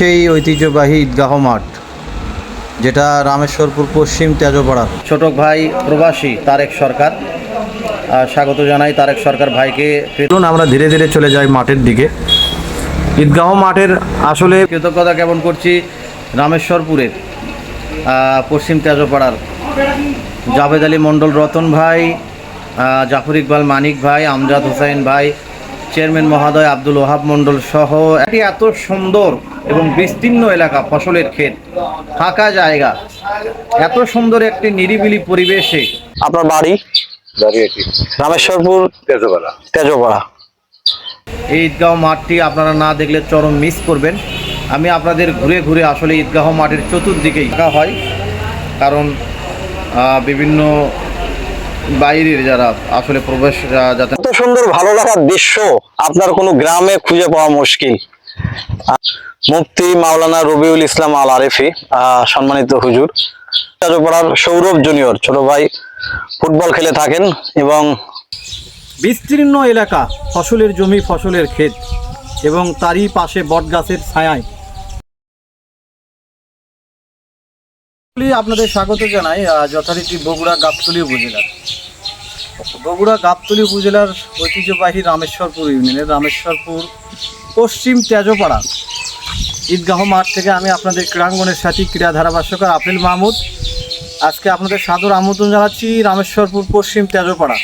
সেই ঐতিহ্যবাহী ঈদগাহ মাঠ যেটা রামেশ্বরপুর পশ্চিম তেজপাড়া ছোট ভাই প্রবাসী তারেক সরকার। স্বাগত জানাই তারেক সরকার ভাইকে। চলুন আমরা ধীরে ধীরে চলে যাই মাঠের দিকে। ঈদগাহ মাঠের আসলে কৃতজ্ঞতা জ্ঞাপন করছি রামেশ্বরপুরের পশ্চিম তেজপাড়ার। জাভেদ আলী মণ্ডল রতন ভাই জাফর ইকবাল মানিক ভাই আমজাদ হোসেন ভাই চেয়ারম্যান মহোদয় আব্দুল ওহাব মন্ডল সহ একটি এত সুন্দর এবং বিস্তীর্ণ এলাকা ফসলের ক্ষেত ফাঁকা জায়গা এত সুন্দর একটি নিরিবিলি পরিবেশে। আপনার বাড়ি? রামেশ্বরপুর তেজবেলা তেজপাড়া। এই ঈদগাঁও মাঠটি আপনারা না দেখলে চরম মিস করবেন। আমি আপনাদের ঘুরে ঘুরে আসলে ঈদগাহ মাঠের চতুর্দিকেই থাকা হয় কারণ আহ, বিভিন্ন বাইরের যারা আসলে প্রবেশ আহ, যাতে সুন্দর ভালো লাগার দৃশ্য আপনার কোনো গ্রামে খুঁজে পাওয়া মুশকিল। মুফতি মাওলানা রবিউল ইসলাম আল আরেফি সম্মানিত হুজুর। রাজপাড়ার সৌরভ জুনিয়র, ছোট ভাই, ফুটবল খেলে থাকেন এবং বিস্তীর্ণ এলাকা, ফসলের জমি, ফসলের ক্ষেত এবং তারই পাশে বটগাছের ছায়ায়। আপনাদের স্বাগত জানাই যথারীতি বগুড়া গাবতলী উপজেলার। বগুড়া গাবতলী উপজেলার ঐতিহ্যবাহী রামেশ্বরপুর ইউনিয়নের রামেশ্বরপুর পশ্চিম তেজপাড়া ঈদগাহ মাঠ থেকে আমি আপনাদের ক্রীড়াঙ্গনের সাথী ক্রীড়া ধারাভাষ্যকার আপিল মাহমুদ। আজকে আপনাদের সাদর আমন্ত্রণ জানাচ্ছি রামেশ্বরপুর পশ্চিম তেজপাড়া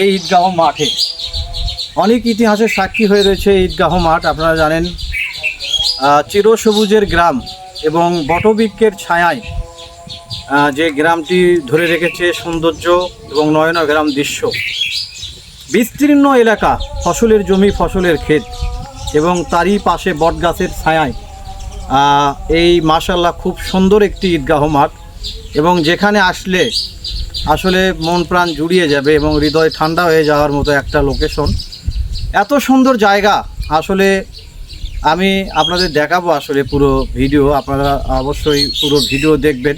এই ঈদগাহ মাঠে। অনেক ইতিহাসের সাক্ষী হয়ে রয়েছে ঈদগাহ মাঠ, আপনারা জানেন। চিরসবুজের গ্রাম এবং বটবৃক্ষের ছায়ায় যে গ্রামটি ধরে রেখেছে সৌন্দর্য এবং নয়নগ্রাম দৃশ্য। বিস্তীর্ণ এলাকা, ফসলের জমি, ফসলের ক্ষেত এবং তারই পাশে বটগাছের ছায়ায়। এই মাসাল্লাহ খুব সুন্দর একটি ঈদগাহ মাঠ এবং যেখানে আসলে আসলে মন প্রাণ জুড়িয়ে যাবে এবং হৃদয় ঠান্ডা হয়ে যাওয়ার মতো একটা লোকেশন এত সুন্দর জায়গা আসলে আমি আপনাদের দেখাবো আসলে পুরো ভিডিও। আপনারা অবশ্যই পুরো ভিডিও দেখবেন।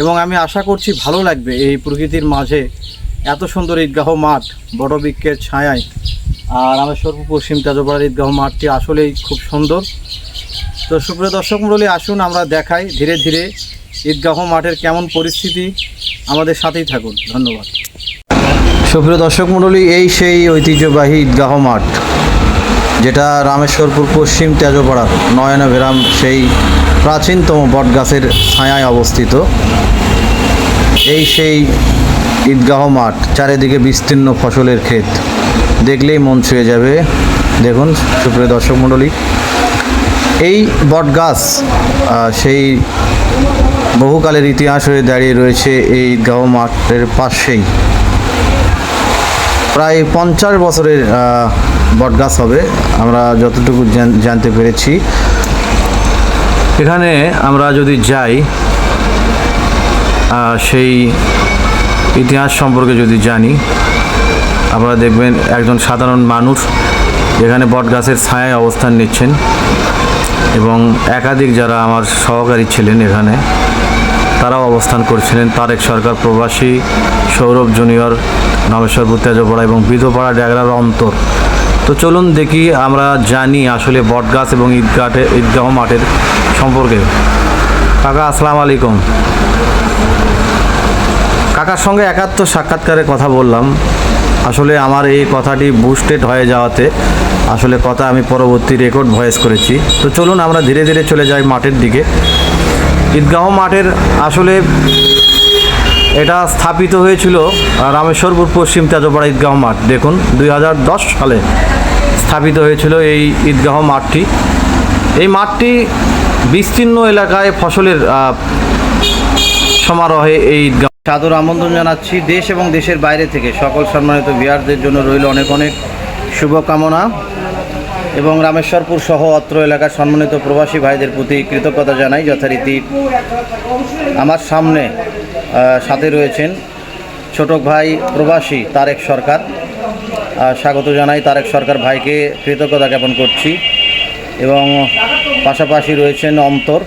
এবং আমি আশা করছি ভালো লাগবে এই প্রকৃতির মাঝে। এত সুন্দর ঈদগাহ মাঠ, বড় বৃক্ষের ছায়ায়। আর রামেশ্বরপুর পশ্চিম তেজপাড়ার ঈদগাহ মাঠটি আসলেই খুব সুন্দর। তো সুপ্রিয় দর্শক মণ্ডলী, আসুন আমরা দেখাই ধীরে ধীরে ঈদগাহ মাঠের কেমন পরিস্থিতি। আমাদের সাথেই থাকুন। ধন্যবাদ। সুপ্রিয় দর্শক মণ্ডলী, এই সেই ঐতিহ্যবাহী ঈদগাহ মাঠ, যেটা রামেশ্বরপুর পশ্চিম তেজপাড়ার নয়নাভিরাম সেই প্রাচীনতম বটগাছের ছায়ায় অবস্থিত। এই সেই ঈদগাহ মাঠ, চারিদিকে বিস্তীর্ণ ফসলের ক্ষেত। দেখলেই মন ছুঁয়ে যাবে। দেখুন, সুপ্রিয় দর্শক মণ্ডলী, এই বটগাছ সেই বহুকালের ইতিহাস হয়ে দাঁড়িয়ে রয়েছে এই ঈদগাহ মাঠের পাশেই। প্রায় পঞ্চাশ বছরের বটগাছ হবে। আমরা যতটুকু জান- জানতে পেরেছি এখানে আমরা যদি যাই সেই ইতিহাস সম্পর্কে যদি জানি, আপনারা দেখবেন একজন সাধারণ মানুষ যেখানে বটগাছের ছায়ায় অবস্থান নিচ্ছেন এবং একাধিক যারা আমার সহকারী ছিলেন এখানে, তারাও অবস্থান করছিলেন। তারেক সরকার প্রবাসী, সৌরভ জুনিয়র নবেশ্বরপুর তেজপাড়া এবং বিধপাড়া ড্যাগরার অন্তর। তো চলুন দেখি আমরা জানি আসলে বটগাছ এবং ঈদগাটে, ঈদগাহ মাঠের সম্পর্কে। কাকা, আসসালামু আলাইকুম। কাকার সঙ্গে একাত্ম সাক্ষাৎকারে কথা বললাম। আসলে আমার এই কথাটি বুস্টেড হয়ে যাওয়াতে আসলে কথা আমি পরবর্তী রেকর্ড ভয়েস করেছি। তো চলুন আমরা ধীরে ধীরে চলে যাই মাঠের দিকে। ঈদগাহ মাঠের আসলে এটা স্থাপিত হয়েছিল রামেশ্বরপুর পশ্চিম তেজপাড়া ঈদগাহ মাঠ। দেখুন, দুই হাজার দশ সালে স্থাপিত হয়েছিল এই ঈদগাহ মাঠটি। এই মাঠটি বিস্তীর্ণ এলাকায় ফসলের সমারোহে এই ঈদগাহ সাদর আমন্ত্রণ জানাচ্ছি দেশ এবং দেশের বাইরে থেকে। সকল সম্মানিত বিহারদের জন্য রইল অনেক অনেক শুভকামনা এবং রামেশ্বরপুর সহ অত্র এলাকার সম্মানিত প্রবাসী ভাইদের প্রতি কৃতজ্ঞতা জানাই যথারীতি। আমার সামনে সাথে রয়েছেন ছোট ভাই প্রবাসী তারেক সরকার। স্বাগত জানাই তারেক সরকার ভাইকে। কৃতজ্ঞতা জ্ঞাপন করছি। এবং পাশাপাশি রয়েছেন অন্তর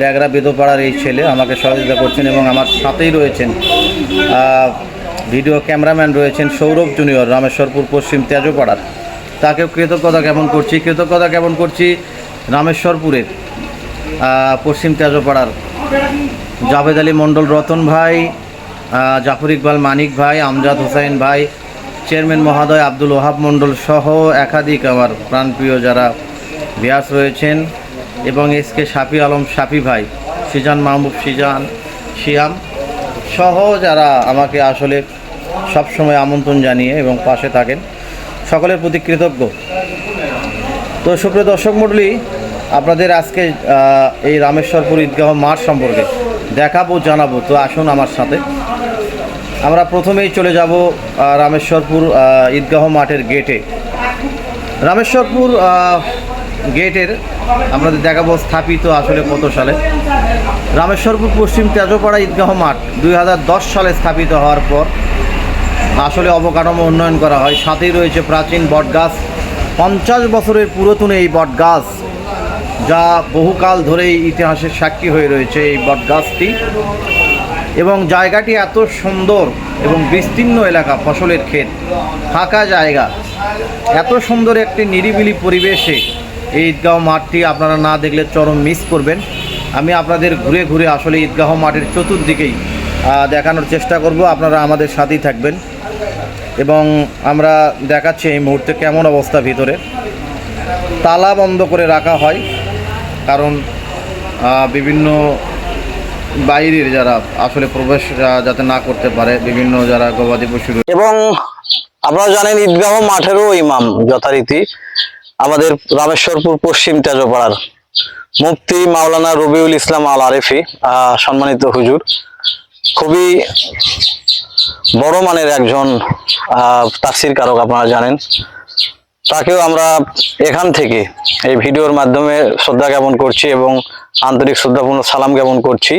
ড্যাগরা বেদপাড়ার এই ছেলে, আমাকে সহযোগিতা করছেন এবং আমার সাথেই রয়েছেন ভিডিও ক্যামেরাম্যান রয়েছেন সৌরভ জুনিয়র, রামেশ্বরপুর, পশ্চিম তেজপাড়ার। তাকেও কৃতজ্ঞতা জ্ঞাপন করছি। কৃতজ্ঞতা জ্ঞাপন করছি রামেশ্বরপুরের পশ্চিম তেজপাড়ার। জাভেদ আলী মণ্ডল, রতন ভাই জাফর ইকবাল, মানিক ভাই, আমজাদ হোসাইন ভাই, চেয়ারম্যান মহোদয় আব্দুল ওহাব মণ্ডল সহ একাধিক আমার প্রাণপ্রিয় যারা বিয়াস রয়েছেন এবং এস কে শাফি আলম শাফি ভাই, সিজান মাহবুব সিজান, শিয়াম সহ যারা আমাকে আসলে সবসময় আমন্ত্রণ জানিয়ে এবং পাশে থাকেন, সকলের প্রতি কৃতজ্ঞ। তো সুপ্রিয় দর্শক মণ্ডলী, আপনাদের আজকে এই রামেশ্বরপুর ঈদগাহ মাঠ সম্পর্কে দেখাবো, জানাব। তো আসুন আমার সাথে। আমরা প্রথমেই চলে যাব রামেশ্বরপুর ঈদগাহ মাঠের গেটে। রামেশ্বরপুর গেটের আপনাদের দেখাবো স্থাপিত আসলে কত সালে। রামেশ্বরপুর পশ্চিম তেজপাড়া ঈদগাহ মাঠ দুই হাজার দশ সালে স্থাপিত হওয়ার পর আসলে অবকাঠামো উন্নয়ন করা হয়। সাথেই রয়েছে প্রাচীন বটগাছ। পঞ্চাশ বছরের পুরাতন এই বটগাছ। যা বহুকাল ধরেই ইতিহাসের সাক্ষী হয়ে রয়েছে এই বটগাছটি। এবং জায়গাটি এত সুন্দর এবং বিস্তীর্ণ এলাকা, ফসলের ক্ষেত। ফাঁকা জায়গা। এত সুন্দর একটি নিরিবিলি পরিবেশে এই ঈদগাহ মাঠটি আপনারা না দেখলে চরম মিস করবেন। আমি আপনাদের ঘুরে ঘুরে আসলে ঈদগাহ মাঠের চতুর্দিকেই দেখানোর চেষ্টা করব। আপনারা আমাদের সাথেই থাকবেন। এবং আমরা দেখাচ্ছি এই মুহূর্তে কেমন অবস্থা ভিতরে। তালা বন্ধ করে রাখা হয়। কারণ বিভিন্ন বাইরের যারা আসলে প্রবেশ যাতে না করতে পারে বিভিন্ন যারা গবাদি পশু এবং আপনারা জানেন ঈদগাহ মাঠেরও ইমাম যথারীতি। আমাদের রামেশ্বরপুর পশ্চিম তেজপাড়ার মুফতি মাওলানা রবিউল ইসলাম আল আরেফি সম্মানিত হুজুর। খুবই বড় মানের একজন আহ, তাফসির কারক আপনারা জানেন। তাকেও আমরা এখান থেকে এই ভিডিওর মাধ্যমে শ্রদ্ধা জ্ঞাপন করছি এবং আন্তরিক শ্রদ্ধাপূর্ণ সালাম জ্ঞাপন করছি।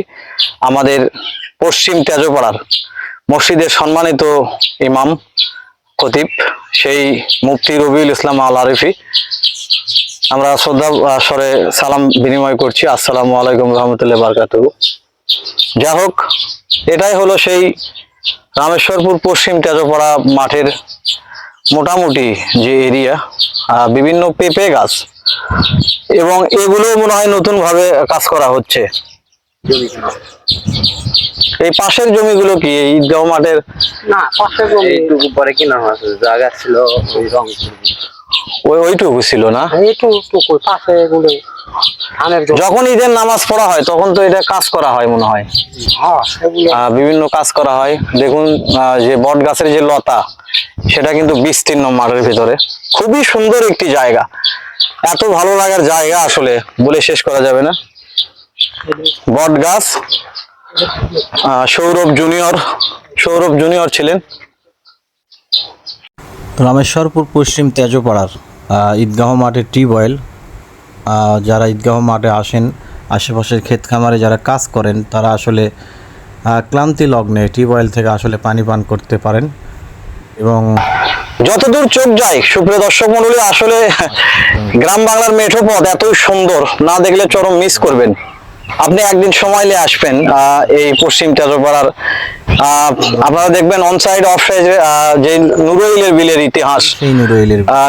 আমাদের পশ্চিম তেজপাড়ার মসজিদের সম্মানিত ইমাম খতিব, সেই মুফতি রবিউল ইসলাম আল আরিফি আমরা শ্রদ্ধা স্বরে সালাম বিনিময় করছি। আসসালামু আলাইকুম রহমতুল্লাহ বারকাতু যাই হোক, এটাই হলো সেই রামেশ্বরপুর পশ্চিম তেজপাড়া মাঠের মোটামুটি যে এরিয়া বিভিন্ন পেঁপে গাছ। এবং এগুলো মনে হয় নতুনভাবে কাজ করা হচ্ছে। এই পাশের জমিগুলো কি? এই ঈদগাহ মাঠের? না পাশে জমি। এইটুকু পরে কিনা হয়েছে জায়গা ছিল ওই রং ওই ওইটুকু ছিল না? এইটু টুকু পাশে গুলো যখন ঈদের নামাজ পড়া হয় তখন তো এটা কাজ করা হয় মনে হয়। হ্যাঁ বিভিন্ন কাজ করা হয়। দেখুন আহ, যে বট গাছের যে লতা সেটা কিন্তু বিস্তীর্ণ মাঠের ভিতরে। খুবই সুন্দর একটি জায়গা। এত ভালো লাগার জায়গা আসলে বলে শেষ করা যাবে না। বট গাছ সৌরভ জুনিয়র সৌরভ জুনিয়র ছিলেন। রামেশ্বরপুর পশ্চিম তেজপাড়ার ঈদগাহ মাঠে টিউবওয়েল যারা ঈদগাহ মাঠে আসেন আশেপাশের ক্ষেত খামারে যারা কাজ করেন তারা আসলে ক্লান্তি লগ্নে টিউবওয়েল থেকে আসলে পানি পান করতে পারেন এবং যতদূর চোখ যায় সুপ্রিয় দর্শক মন্ডলী আসলে গ্রাম বাংলার মেঠো পথ এতই সুন্দর না দেখলে চরম মিস করবেন। আপনি একদিন সময় নিয়ে আসবেন এই পশ্চিম তেজপাড়ার আহ, আপনারা দেখবেন অন সাইড অফ সাইড যে নুরইলের বিলের ইতিহাস।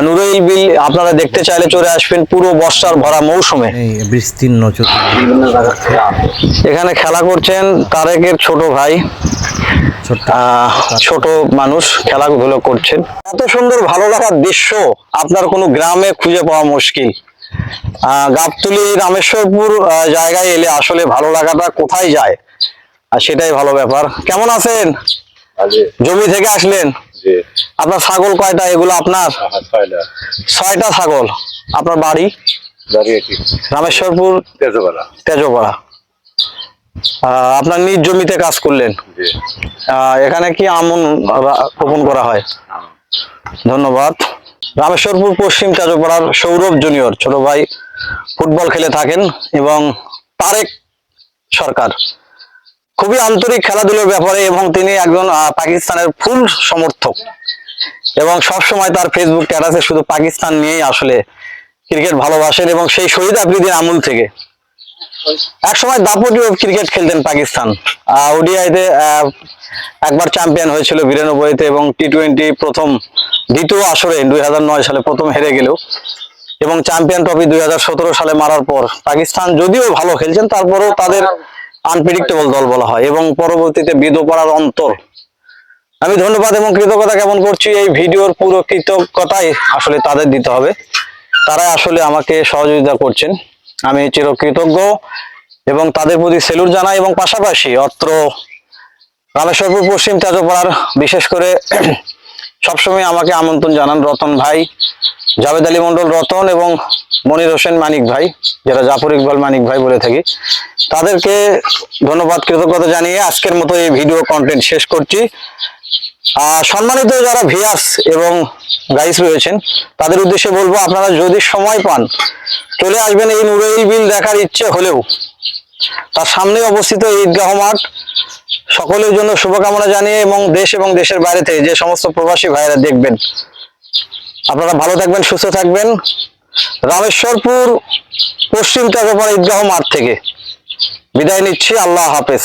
নুরইল বিল আপনারা দেখতে চাইলে চলে আসবেন পুরো বর্ষার ভরা মৌসুমে। বিস্তীর্ণ। এখানে খেলা করছেন তারেকের ছোট ভাই আহ, ছোট মানুষ খেলাধুলো করছেন। এত সুন্দর ভালো লাগার দৃশ্য আপনার কোনো গ্রামে খুঁজে পাওয়া মুশকিল। গাবতলী রামেশ্বরপুর জায়গায় এলে আসলে ভালো লাগাটা কোথায় যায়? আর সেটাই ভালো ব্যাপার। কেমন আছেন? জমি থেকে আসলেন? আপনার ছাগল কয়টা? এগুলো আপনার? ছয়টা। ছয়টা ছাগল। আপনার বাড়ি? রামেশ্বরপুর তেজপাড়া। আহ, আপনার নিজ জমিতে কাজ করলেন? এখানে কি আমন রোপণ করা হয়? ধন্যবাদ। রামেশ্বরপুর, পশ্চিম চাচপাড়ার সৌরভ জুনিয়র ছোট ভাই ফুটবল খেলে থাকেন এবং তারেক সরকার। খুবই আন্তরিক খেলাধুলোর ব্যাপারে এবং তিনি একজন পাকিস্তানের ফুল সমর্থক এবং সব সময় তার ফেসবুক স্ট্যাটাসে শুধু পাকিস্তান নিয়েই আসলে ক্রিকেট ভালোবাসেন এবং সেই শহীদ আফ্রিদির আমল থেকে একসময় দাপটীয় ক্রিকেট খেলতেন পাকিস্তান। ওডিআইতে একবার চ্যাম্পিয়ন হয়েছিল বিরানব্বইতে এবং টি টোয়েন্টি প্রথম, দ্বিতীয় আসরে দুই নয় সালে প্রথম হেরে গেলেও এবং চ্যাম্পিয়ন ট্রফি দুই সালে মারার পর পাকিস্তান যদিও ভালো খেলছেন, তারপরেও তাদের আনপ্রেডিক্টেবল দল বলা হয় এবং পরবর্তীতে বিধোপাড়ার অন্তর। আমি ধন্যবাদ এবং কৃতজ্ঞতা জ্ঞাপন করছি, এই ভিডিওর পুরো কৃতজ্ঞতাই আসলে তাদের দিতে হবে। তারাই আসলে আমাকে সহযোগিতা করছেন। আমি চিরকৃতজ্ঞ এবং তাদের প্রতি সেলুট জানাই এবং পাশাপাশি অত্র রামেশ্বরপুর, পশ্চিম তেজপাড়ার বিশেষ করে সবসময় আমাকে আমন্ত্রণ জানান রতন ভাই, জাভেদ আলী মন্ডল রতন এবং মনির হোসেন মানিক ভাই, যারা জাফর ইকবাল মানিক ভাই বলে থাকি। তাদেরকে ধন্যবাদ, কৃতজ্ঞতা জানিয়ে আজকের মতো এই ভিডিও কন্টেন্ট শেষ করছি। সম্মানিত যারা ভিয়ার্স এবং গাইস রয়েছেন, তাদের উদ্দেশ্যে বলব, আপনারা যদি সময় পান, চলে আসবেন এই নুরাইল বিল দেখার ইচ্ছে হলেও। তার সামনে অবস্থিত ঈদগাহ মাঠ। সকলের জন্য শুভকামনা জানিয়ে এবং দেশ এবং দেশের বাইরে থেকে যে সমস্ত প্রবাসী ভাইয়েরা দেখবেন, আপনারা ভালো থাকবেন, সুস্থ থাকবেন। রামেশ্বরপুর, পশ্চিম টাকাপাড়া ঈদগাহ মাঠ থেকে বিদায় নিচ্ছি। আল্লাহ হাফেজ।